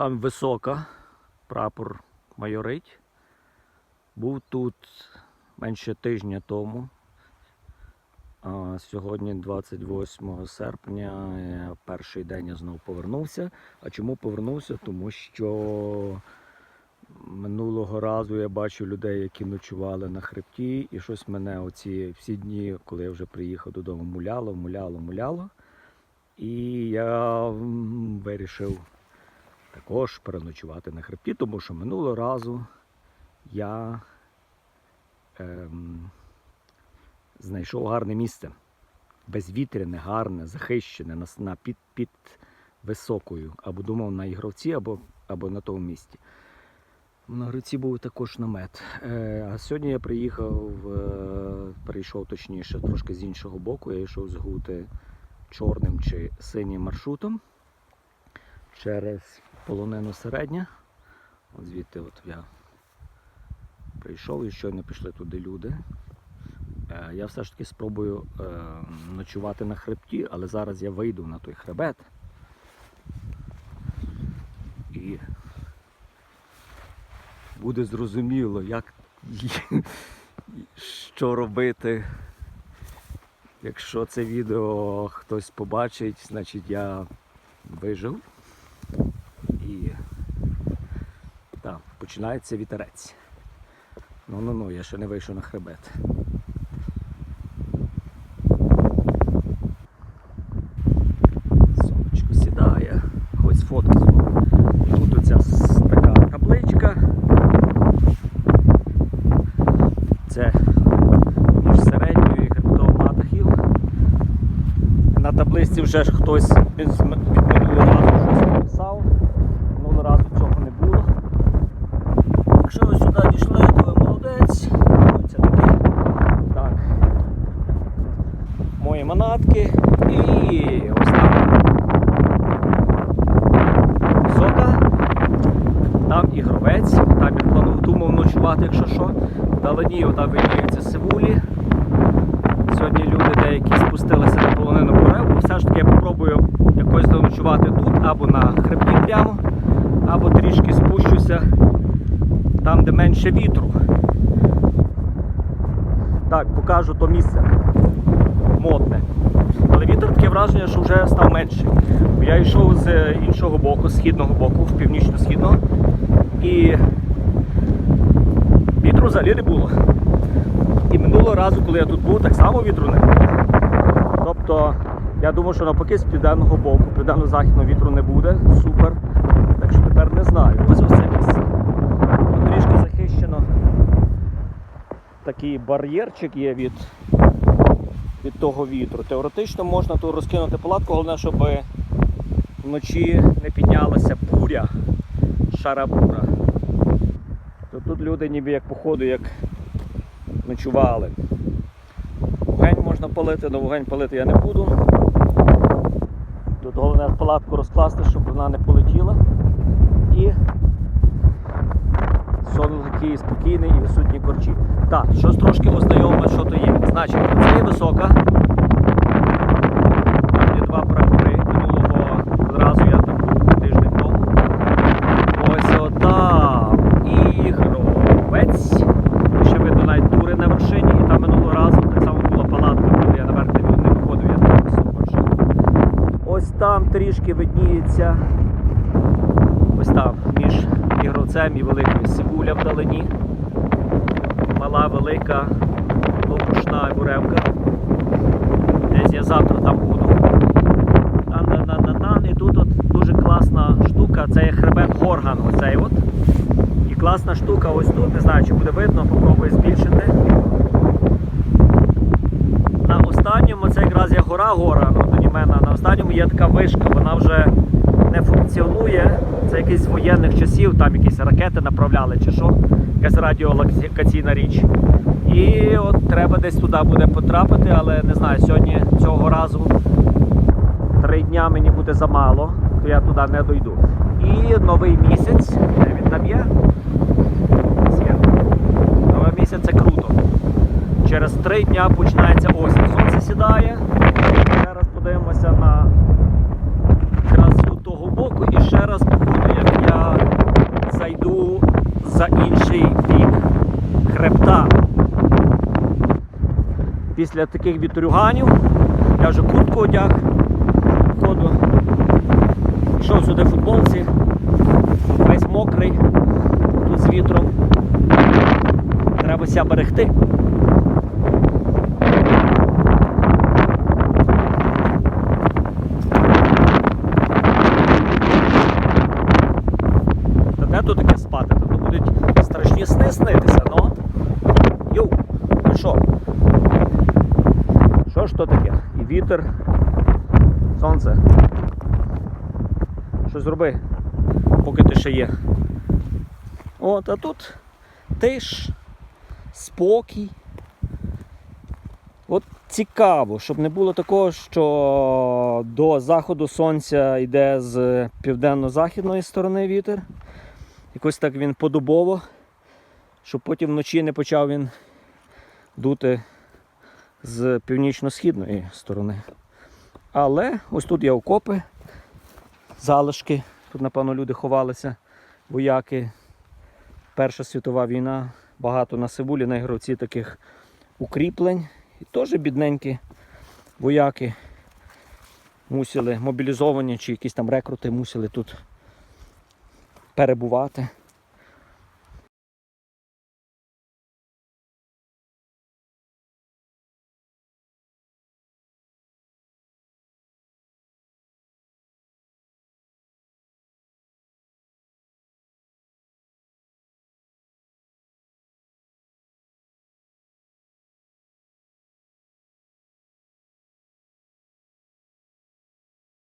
Там висока, прапор майорить. Був тут менше тижня тому. А сьогодні, 28 серпня, е, перший день я знову повернувся. А чому повернувся? Тому що минулого разу я бачив людей, які ночували на хребті, і щось мене оці всі дні, коли я вже приїхав додому, муляло, муляло, муляло. І я вирішив також переночувати на хребті, тому що минулого разу я ем, знайшов гарне місце. Безвітряне, гарне, захищене, на, на під, під високою. Або думав на ігровці, або, або на тому місці. На гриці був також намет. Е, а сьогодні я приїхав, е, перейшов точніше, трошки з іншого боку. Я йшов з Гути чорним чи синім маршрутом через полонину середня. От звідти от я прийшов і щойно пішли туди люди. Е, я все ж таки спробую е, ночувати на хребті, але зараз я вийду на той хребет. І буде зрозуміло, як що робити. Якщо це відео хтось побачить, значить я вижив. І так, починається вітерець. Ну ну ну, я ще не вийшов на хребет. Сонечко сідає, хоч фотки зроблю. Тут оця така табличка. Це між середньою і хребтом Матахіл. На табличці вже ж хтось від, з- від минулого разу щось написав. Минулого разу цього не було. Якщо ви сюди дійшли, то ви молодець. Це таке. Так. Мої манатки. І ось там. Висока. Там і гровець. Там я планував думав ночувати, якщо що. Вдалині отам видніються сивулі. Сьогодні люди деякі спустилися на полонину пореву. Все ж таки я попробую якось заночувати тут або на хребті прямо, або трішки спущуся там, де менше вітру. Так, покажу то місце модне. Але вітер таке враження, що вже став менший. Я йшов з іншого боку, з східного боку, в північно-східного, і вітру взагалі не було. І минулого разу, коли я тут був, так само вітру не було. Тобто, я думав, що навпаки з південного боку, південно-західного вітру не буде. Супер. Так що тепер не знаю. Ось ось це місце. Трішки захищено. Такий бар'єрчик є від, від того вітру. Теоретично можна тут розкинути палатку, головне, щоб вночі не піднялася буря, шарабура. То тут люди ніби як походу, як ночували. Вогень можна палити, але вогень палити я не буду. Тут головне палатку розкласти, щоб вона не полетіла. І такий спокійний і відсутні корчі. Так, щось трошки ознайоме, що то є. Значить, це є висока. Там є два прапори минулого разу я там був тиждень тому. Ось отам. І гровець. Ще видно навіть тури на вершині, і там минулого разу так само була палатка, коли я наверх не виходив, я там високо вершину. Ось там трішки видніється. Ось там, між ігровцем і великою сивуля вдалині. Мала, велика, лопушна буревка. Десь я завтра там буду. Тан-тан-тан-тан. І тут от дуже класна штука, це є хребет Горган. Оцей от. І класна штука ось тут, не знаю, чи буде видно, попробую збільшити. На останньому це якраз є гора гора, ну, до Німена. На останньому є така вишка, вона вже не функціонує. Це якийсь з воєнних часів, там якісь ракети направляли чи що, якась радіолокаційна річ. І от треба десь туди буде потрапити, але не знаю, сьогодні цього разу три дня мені буде замало, то я туди не дойду. І новий місяць, де він там є? Новий місяць це круто. Через три дня починається осінь. Сонце сідає. Зараз подивимося на за інший бік хребта. Після таких вітрюганів я вже куртку одяг, ходу, пішов сюди в футболці, весь мокрий, тут з вітром. Треба себе берегти. Та де тут таке спати? Будуть страшні сни снитися, ну. Йоу, ну що? Що ж то таке? І вітер, сонце. Що зроби, поки ти ще є. От, а тут тиш, спокій. От цікаво, щоб не було такого, що до заходу сонця йде з південно-західної сторони вітер. Якось так він подобово, щоб потім вночі не почав він дути з північно-східної сторони. Але ось тут є окопи, залишки. Тут, напевно, люди ховалися, вояки. Перша світова війна, багато на Сивулі, на ігровці таких укріплень. І теж бідненькі вояки мусили, мобілізовані чи якісь там рекрути мусили тут перебувати.